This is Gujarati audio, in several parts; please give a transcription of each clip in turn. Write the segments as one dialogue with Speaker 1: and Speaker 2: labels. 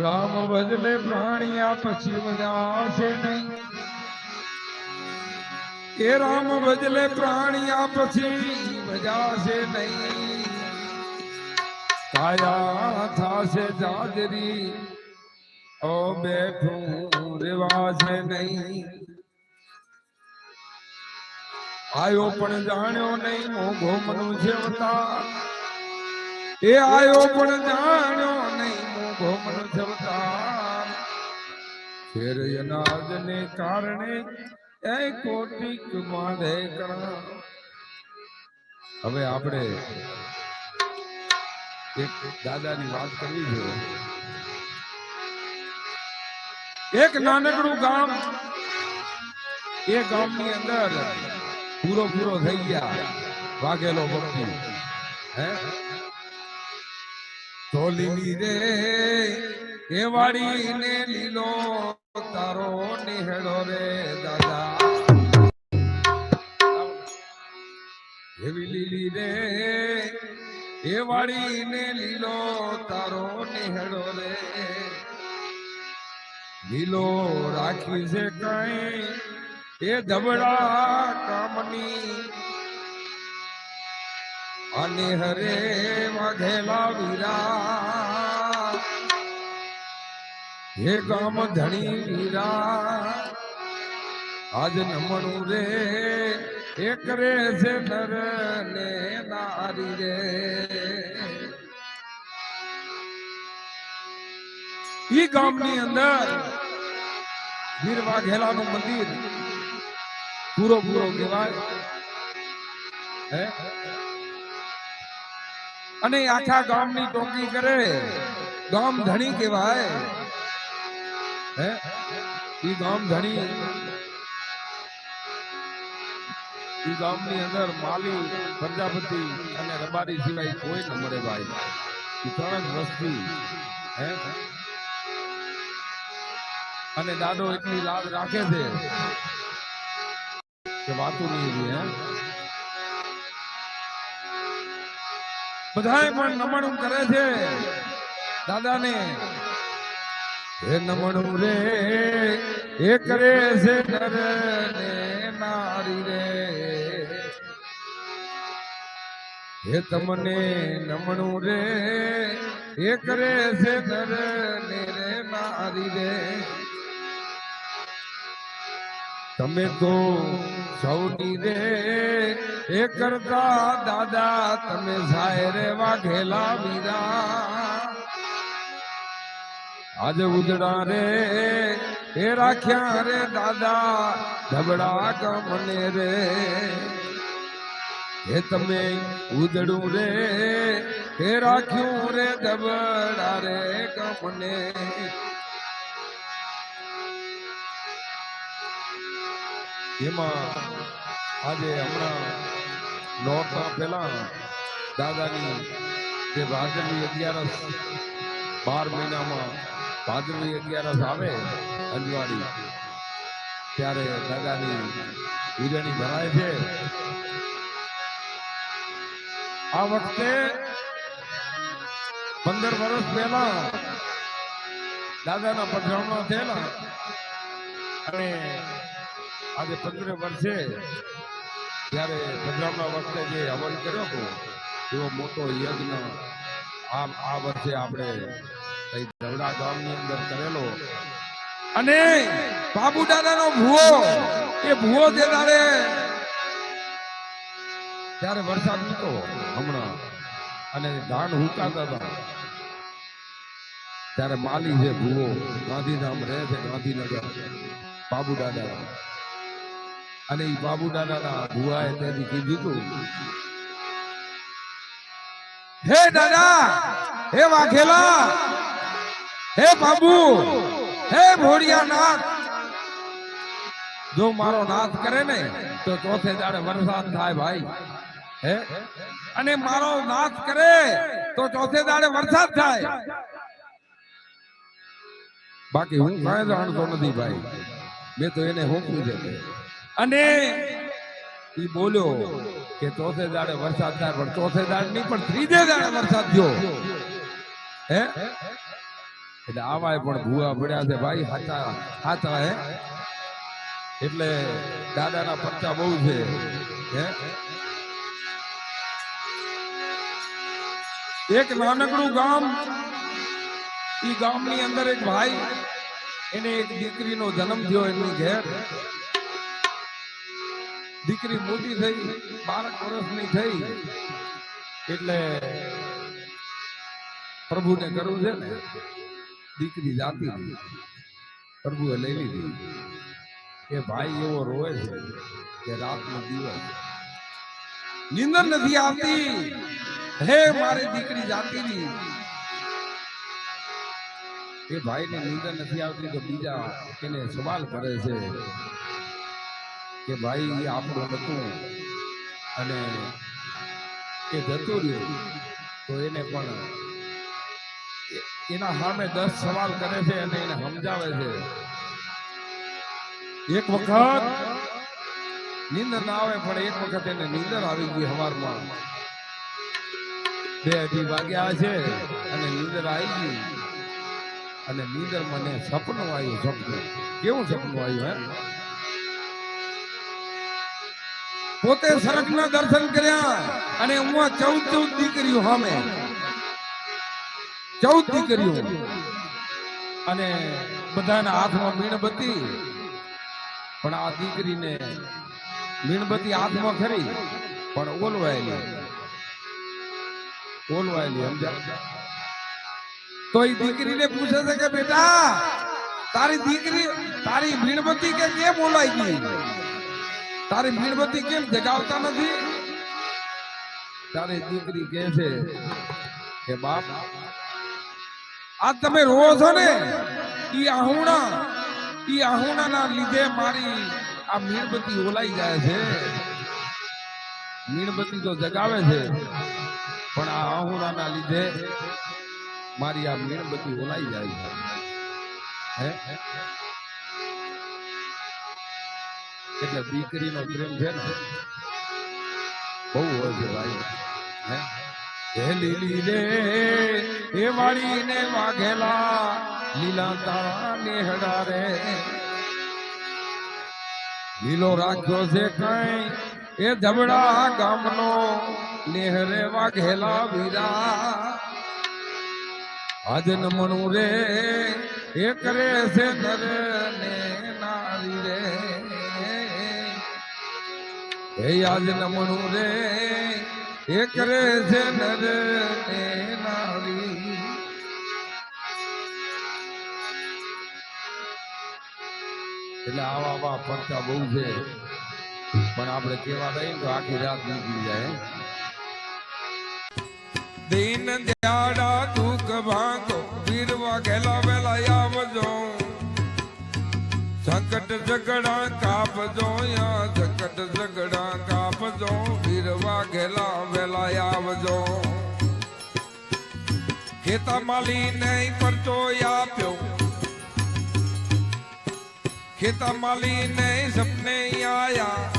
Speaker 1: રામ ભજને પ્રાણિયા પછી મજાશે નહીં. એ રામ ભજલે પ્રાણિયા પછી મજાશે નહીં. કાયા થાશે જાજરી. ઓ બેઠું રેવાશે નહીં. આયો પણ જાણ્યો નહીં, મોઘો મનુષ્ય અવતાર એ આયો પણ જાણ્યો નહીં મોઘો મન જવતા ફેર અનાજને કારણે એ કોટી માધે કરા હવે આપણે એક દાદાની વાત કરવી જોઈએ એક નાનકડું ગામ, એ ગામની અંદર પૂરો પૂરો થઈ ગયા, વાઘેલો ભક્તિ. હે? લીલી રે એ વાળીને લીલો તારો નિહેડો રે દાદા. એવી લીલી રે એ વાળીને લીલો તારો નિહેડો રે. લીલો રાખી છે કઈ એ ધબડા કામની અને હરે વાઘેલા વીરા. હે ગામ ધણી વીરા. આજ નમણું રે, એક રે છે નર ને નારી રે. ઈ ગામની અંદર વીર વાઘેલાનું મંદિર પૂરો પૂરો કહેવાય. હે? અને આખા ગામની ટોકી કરે. ગામ ધણી કહેવાય. હે? ઈ ગામ ધણી. ઈ ગામની અંદર માલી, પ્રજાપતિ અને રબારી સિવાય કોઈ ન મળે ભાઈ. ઈ ત્રણ વસ્તી. હે? અને દાદો એટલી લાજ રાખે છે. કે વાતું નહીં હે? બધાય પણ નમણું કરે છે. દાદાને, હે નમણું રે, એ કરે છે નર ને નારી રે. હે તમને નમણું રે, એ કરે છે નર ને રે નારી રે. તમે તો સૌની રે એ કરતા દાદા, તમે જાય રે વાઘેલા વીરા આજે ઉજડા રે એ રાખ્યા રે દાદા ધબડા કમને રે. હે તમે ઉજડું રે હે રાખ્યું રે ધબડા રે કમને. એમાં આજે હમણાં નોરતા પહેલા દાદાની જે ભાદરવી અગિયારસ બાર મહિનામાં ભાદરવી અગિયારસ આવે અંજવાડી, ત્યારે દાદાની ઉજવણી ભરાય છે. આ વખતે પંદર વર્ષ પહેલા દાદાના પઠાણમાં થયેલા અને આજે પંદર વર્ષે ત્યારે પધરામણા વખતે જે હવન કર્યો હતો, એવો મોટો યજ્ઞ આમ આ વર્ષે આપણે ધવડા ગામની અંદર કરેલો. અને બાબુ દાદાનો ભૂવો, એ ભૂવો જે ત્યારે વરસાદ નતો હમણાં, અને ધાન હુકાતા હતા, ત્યારે માલી છે ભૂવો, ગાંધીધામ રહે છે ગાંધીનગર, બાબુ દાદા. અને એ બાબુ દાદાના ભુવાએ તેથી કીધું હે દાદા હે વાઘેલા, હે બાબુ, હે ભોળિયા નાથ. જો મારો નાથ કરે ને, તો ચોથે દાડે વરસાદ થાય ભાઈ. હે? અને મારો નાથ કરે, તો ચોથે દાડે વરસાદ થાય. બાકી હું કાંઈ જાણતો નથી ભાઈ. મેં તો એને હોકવું છે. અને એ બોલ્યો કે ચોથે દાડે વરસાદ થાય, પણ ચોથે દાડ નહીં, પણ ત્રીજે દાડે વરસાદ થયો. હે? એટલે આવાય પણ ભૂવા પડ્યા છે ભાઈ, હાચા હાચા, હે? એટલે દાદાના પત્તા બહુ છે, હે? એક નાનકડું ગામ, ઈ ગામની અંદર એક ભાઈ, એને એક દીકરીનો જન્મ થયો એમની ઘેર. દીકરી મોટી થઈ, બારક વર્ષની થઈ, એટલે પ્રભુને કરવું છે ને, દીકરી જાતી પ્રભુએ લઈ લીધી. એ ભાઈ એવો રોવે છે કે રાતનો દિવસ. નીંદર નથી આવતી. હે, મારી દીકરી જાતી એ ભાઈને નીંદર નથી આવતી તો બીજા એને સવાલ કરે છે કે ભાઈ એ આપણું હતું. અને એ જતું રહ્યું. તો એને પણ એના સામે દસ સવાલ કરે છે અને એને સમજાવે છે. એક વખત નીંદર ના આવે, પણ એક વખત એને નીંદર આવી ગઈ સવારમાં બે અઢી વાગ્યા છે અને નીંદર આવી ગઈ. અને નીંદર મને સપનું આવ્યું, સપનું. કેવું સપનું આવ્યું, હે? પોતે સરકના દર્શન કર્યા અને હું ચૌદ ચૌદ દીકરીઓ સામે. ચૌદ દીકરીઓ. અને બધાના હાથમાં મીણબત્તી. પણ આ દીકરીને મીણબત્તી હાથમાં ખરી, પણ ઓલવાયેલી. ઓલવાયેલી, સમજ્યા? તો એ દીકરીને પૂછે છે કે, બેટા, તારી દીકરી, તારી મીણબત્તી કે કેમ ઓલાઈ ગઈ? તારી મીણબત્તી કેમ જગાવતા નથી? તારી દીકરી કહે છે કે, બાપ આ તમે રોવો છો ને? ઈ આહુણા, ઈ આહુણાના લીધે મારી આ મીણબત્તી ઓલાઈ જાય છે. મીણબત્તી તો જગાવે છે, પણ આ આહુણાના લીધે મારી આ મીણબત્તી ઓલાઈ જાય છે. હે? એટલે દીકરીનો પ્રેમ છે ને બહુ હોય છે ભાઈ. હે? લીલી રે એ વાળી ને વાઘેલા લીલા તારા નેહડા રે લીલો રાખ્યો છે કઈ, એ જમડા ગામનો નેહરે વાઘેલા વીરા. આજન મણું રે, એ કરે છે નારી હે આજ મણું રે, એ કરે છે નર ને નારી. એટલે આવા આવા પડતા બહુ છે. પણ આપણે કેવા રહીએ તો આખી રાત નીકળી જાય
Speaker 2: દિન દયાળા દુઃખ ભાંગો વીરવા ઘેલા વેલા આવજો. સંકટ ઝઘડા કાપજો યા સંકટ ઝઘડા કાપજો. વીરવા ઘેલા વેલા આવજો. ખેતા માલી નહીં પરચો આપ્યો. ખેતા માલી નહીં સપને આયા.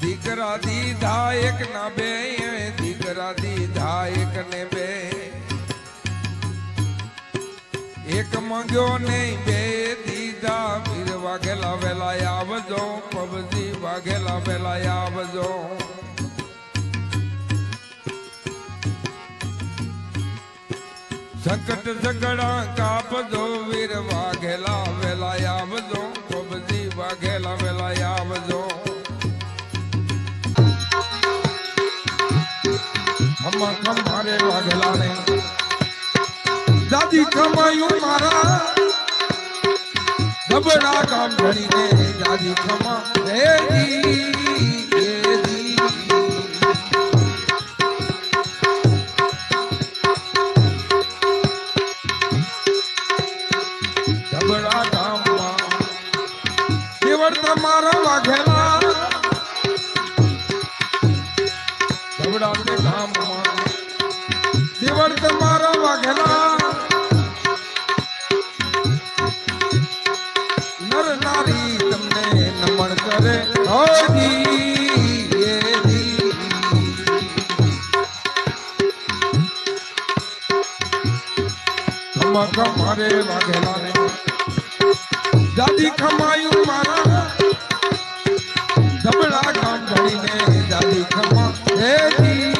Speaker 2: દીકરા દીધા એક ના બે, દીકરા દીધા એક ને બે. એક મંગ્યો નહીં, બે દીધા. વીર વાઘેલા વેલા આવજો, પબજી વાઘેલા વેલા આવજો. સકટ ઝઘડા કાપજો વીર વાઘેલા વેલા આવજો, પબજી વાઘેલા વેલા આવજો.
Speaker 1: ખમ્મા ખમ્મા રે વાઘેલા ને
Speaker 2: દાદી કમાયું મારા.
Speaker 1: ધબડા કામ ધણીને જાજી ખમા.
Speaker 2: રે વાઘેલા ને દાદી ખમાયું મારા. ધબડા કામ ધણીને દાદી હે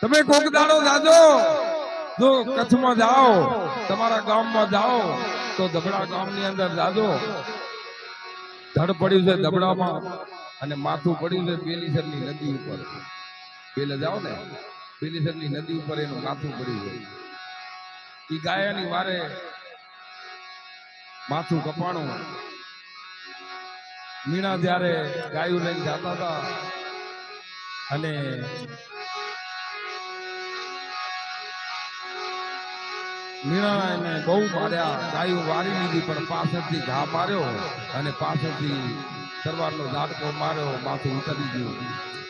Speaker 2: તમે કોક દાડો જાજો. જો કચ્છમાં જાઓ, તમારા ગામમાં જાઓ, તો ધબડા ગામની અંદર જાજો. ધડ પડ્યું છે ધબડામાં અને માથું પડ્યું છે બેલીસરની નદી ઉપર. પેલે જાઓ ને, બેલીસરની નદી ઉપર એનું માથું પડ્યું છે. ઈ ગાયાની વારે માથું કપાણું. મીણા જ્યારે ગાયું લઈને જતા હતા. અને મીણા એને બહુ માર્યા ગાયું વારી લીધી, પણ પાછળથી ઘા માર્યો અને પાછળથી તરવારનો ઝાટકો માર્યો, માથું ઉતરી ગયું.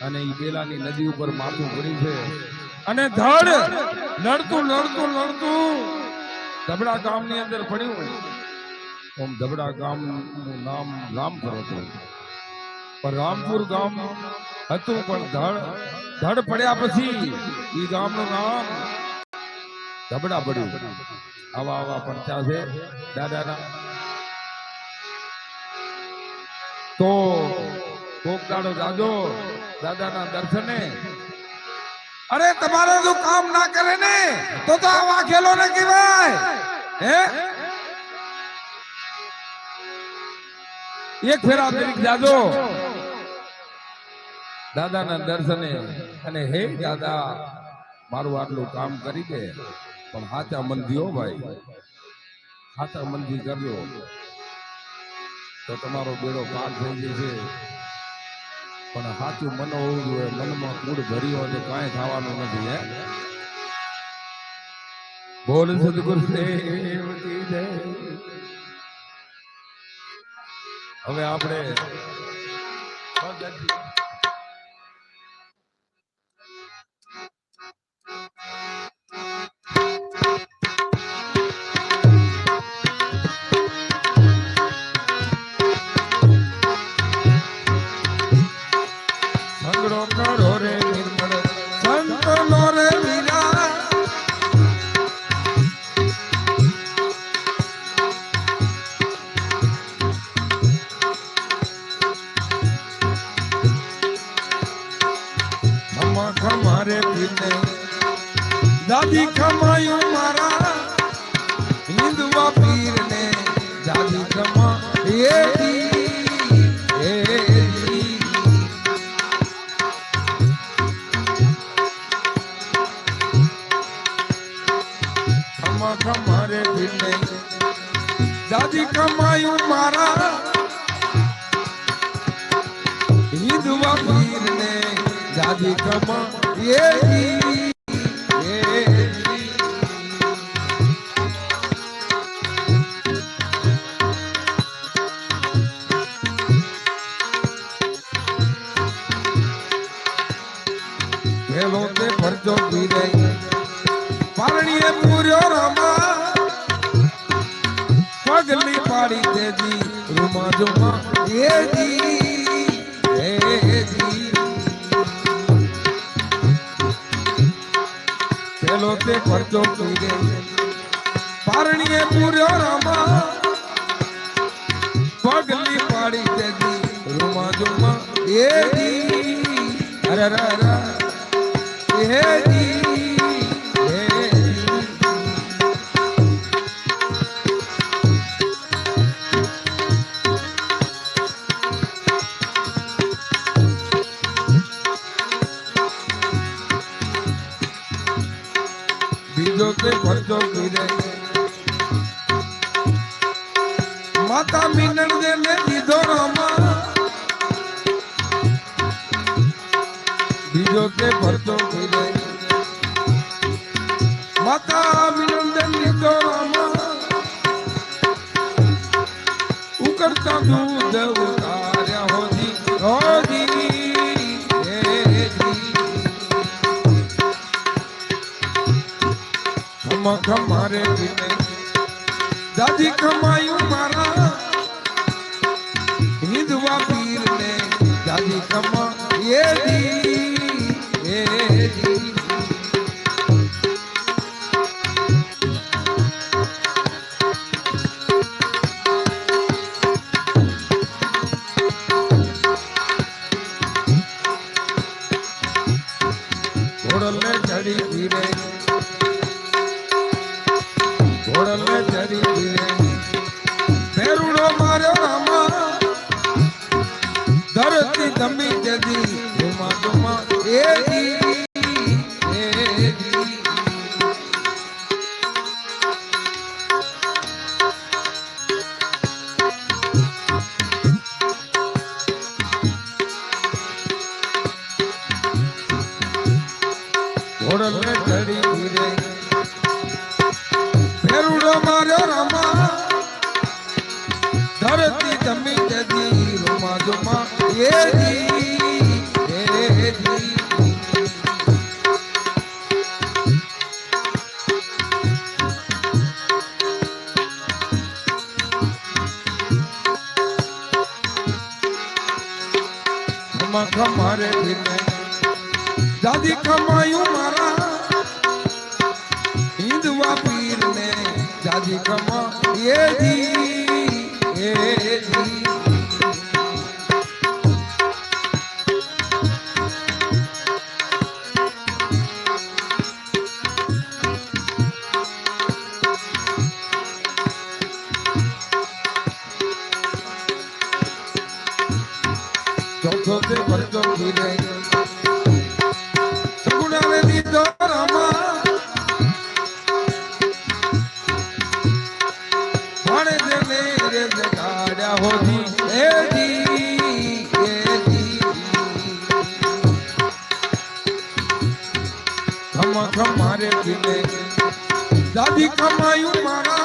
Speaker 2: અને એ બેલાની નદી ઉપર માથું પડ્યું છે. અને ધડ. લડતું લડતું લડતું. ધબડા ગામની અંદર પડ્યું ઓમ ધબડા ગામનું નામ રામપુર હતું. પણ રામપુર ગામ હતું, પણ ધડ ધડ પડ્યા પછી એ ગામનું નામ ધબડા પડ્યું. આવા આવા પડતા છે, દાદાના. તો કોક દાડો દાદો દાદાના દર્શને અરે, તમારે જો કામ ના કરે ને, તો તો આ વાઘેલો ને કહેવાય. હે? એક ફેરા તરીક જાજો. દાદાના દર્શને અને હે દાદા, મારું આટલું કામ કરી દે, પણ હાચા મન દિયો ભાઈ. હાચા મનથી કરજો. તો તમારો બેડો પાર થઈ જશે. પણ સાચું મન હોવું જોઈએ મનમાં કૂડ ભરી હોય તો કાંઈ થવાનું નથી, હે? બોલ સદગુરુદેવ હવે આપણે ખમા દાદી કમાયું મારા હિન્દુવા પીરને દાદી કમા એ તે પરચો પીરે પારણીએ પૂર્યો રમા. પગલી પાડી તેજી. રૂમા જુમા. એ જી અરે રે રે હે બીજો તે ભરતો પીરે માતા મીનળ દે ને દીધો રામા. બીજો તે ભરતો પીરે માતા મીનળ દે દીધો રામા. ઉકરતા દૂધ ઉતાર્યા હોજી. હોજી. ખમારે દાદી કમાયું મારા ખમા ખમારે ભીને દાદી કમાયું મારા હિંદવા પીર ને દાદી કમા એ જી એ જી મારે પીને દાદી કમાયું મારા